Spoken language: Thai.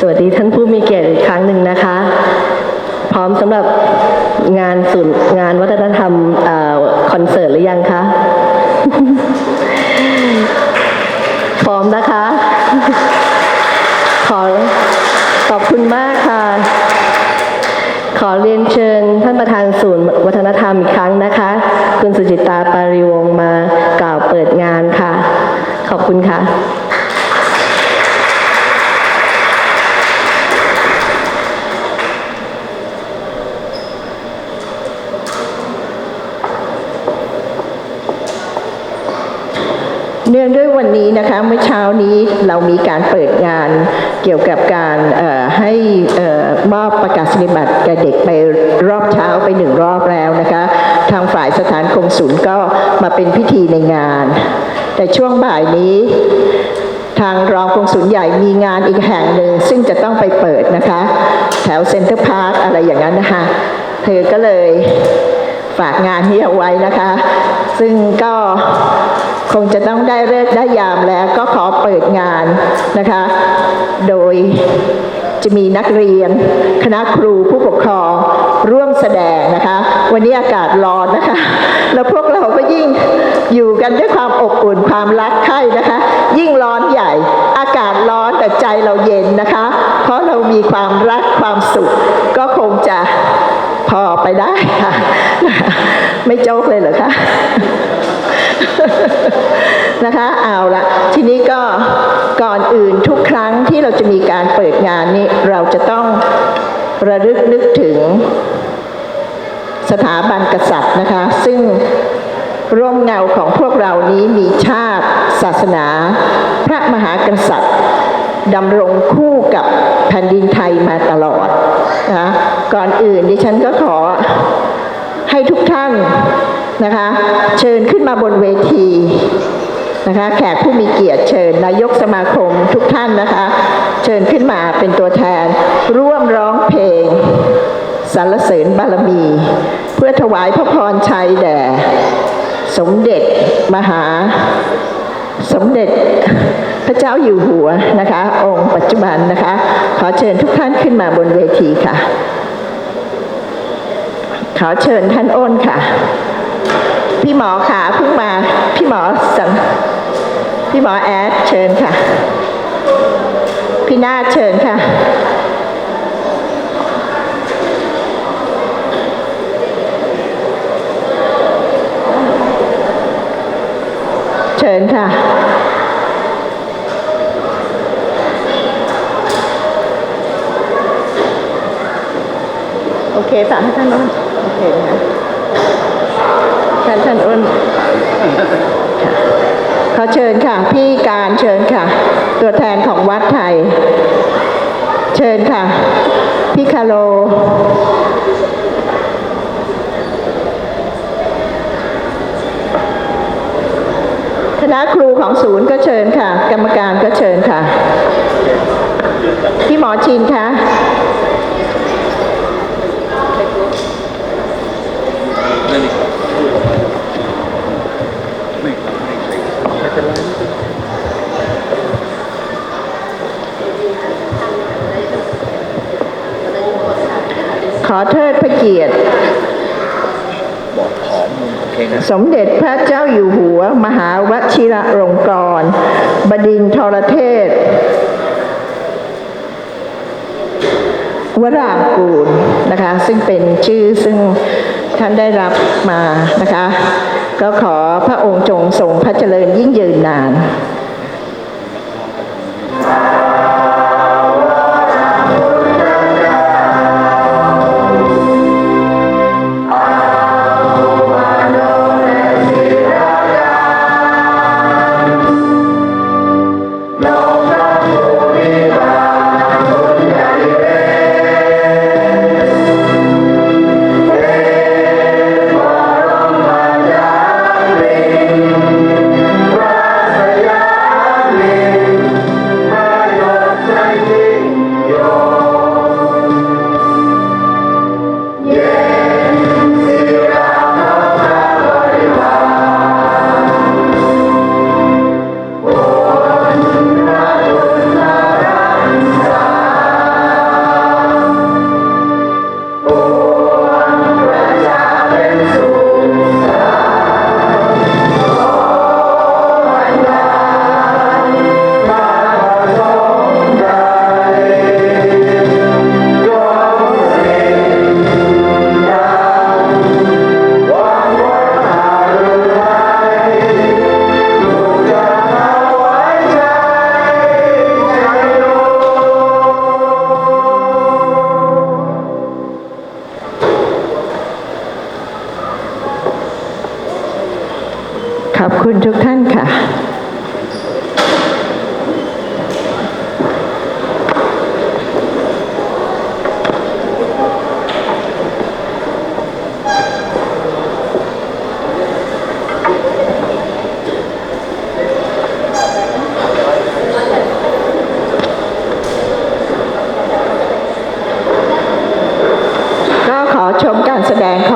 สวัสดีท่านผู้มีเกียรติอีกครั้งหนึ่งนะคะ พร้อมสำหรับงานศูนย์งานวัฒนธรรมอคอนเสิร์ตหรือยังคะพร้อมนะคะ ขอขอบคุณมากค่ะ ขอเรียนเชิญท่านประธานศูนย์วัฒนธรรมอีกครั้งนะคะ คุณสุจิตาปาริวงศ์มากล่าวเปิดงานค่ะ ขอบคุณค่ะ เนื่องด้วยวันนี้นะคะเมื่อเช้านี้เรามีการเปิดงานเกี่ยวกับการให้มอบประกาศนียบัตรแก่เด็กไปรอบเช้าไปหนึ่งรอบแล้วนะคะ ทางฝ่ายสถานกงศูนย์ก็มาเป็นพิธีในงาน แต่ช่วงบ่ายนี้ทางรองกงศูนย์ใหญ่มีงานอีกแห่งหนึ่งซึ่งจะต้องไปเปิดนะคะ แถวเซ็นเตอร์พาร์คอะไรอย่างนั้นนะคะ เธอก็เลยฝากงานนี้เอาไว้นะคะ ซึ่งก็ คงจะต้องได้เลิกได้ยามแล้วก็ขอเปิดงานนะคะ โดยจะมีนักเรียน คณะครูผู้ปกครองร่วมแสดงนะคะ วันนี้อากาศร้อนนะคะ แล้วพวกเราก็ยิ่งอยู่กันด้วยความอบอุ่นความรักใคร่นะคะ ยิ่งร้อนใหญ่ อากาศร้อนแต่ใจเราเย็นนะคะ เพราะเรามีความรักความสุข ก็คงจะพอไปได้ค่ะ ไม่โจ๊กเลยเหรอคะ นะคะเอาละทีนี้ก็ก่อนอื่นทุกครั้งที่เราจะมีการเปิดงานนี้เราจะต้องระลึกนึกถึงสถาบันกษัตริย์นะคะ ซึ่งร่มเงาของพวกเรานี้มีชาติ ศาสนา พระมหากษัตริย์ดำรงคู่กับแผ่นดินไทยมาตลอดนะคะก่อนอื่นดิฉันก็ขอให้ทุกท่าน นะคะ เชิญขึ้นมาบนเวทีนะคะแขกผู้มีเกียรติเชิญนายกสมาคมทุกท่านนะคะ เชิญขึ้นมาเป็นตัวแทน ร่วมร้องเพลงสรรเสริญบารมี เพื่อถวายพระพรชัยแด่ สมเด็จมหา สมเด็จพระเจ้าอยู่หัวนะคะ องค์ปัจจุบันนะคะ ขอเชิญทุกท่านขึ้นมาบนเวทีค่ะ ขอเชิญท่านอ้นค่ะ พี่หมอขาเพิ่งมาพี่หมอสังพี่หมอแอดเชิญค่ะ พี่นาเชิญค่ะ เชิญค่ะโอเคฝากให้ท่านอ้นโอเคนะ ท่านท่านอ้นขอเชิญค่ะ พี่การเชิญค่ะ ตัวแทนของวัดไทย เชิญค่ะ พี่คาโล คณะครูของศูนย์ก็เชิญค่ะ กรรมการก็เชิญค่ะ พี่หมอชินคะ อเทิดพระเกียรติ สมเด็จพระเจ้าอยู่หัว มหาวชิระลงกรณ์บดินทรเทศ วรางกูลนะคะ ซึ่งเป็นชื่อซึ่งท่านได้รับมานะคะ ก็ขอพระองค์จงทรงพระเจริญยิ่งยืนนาน okay.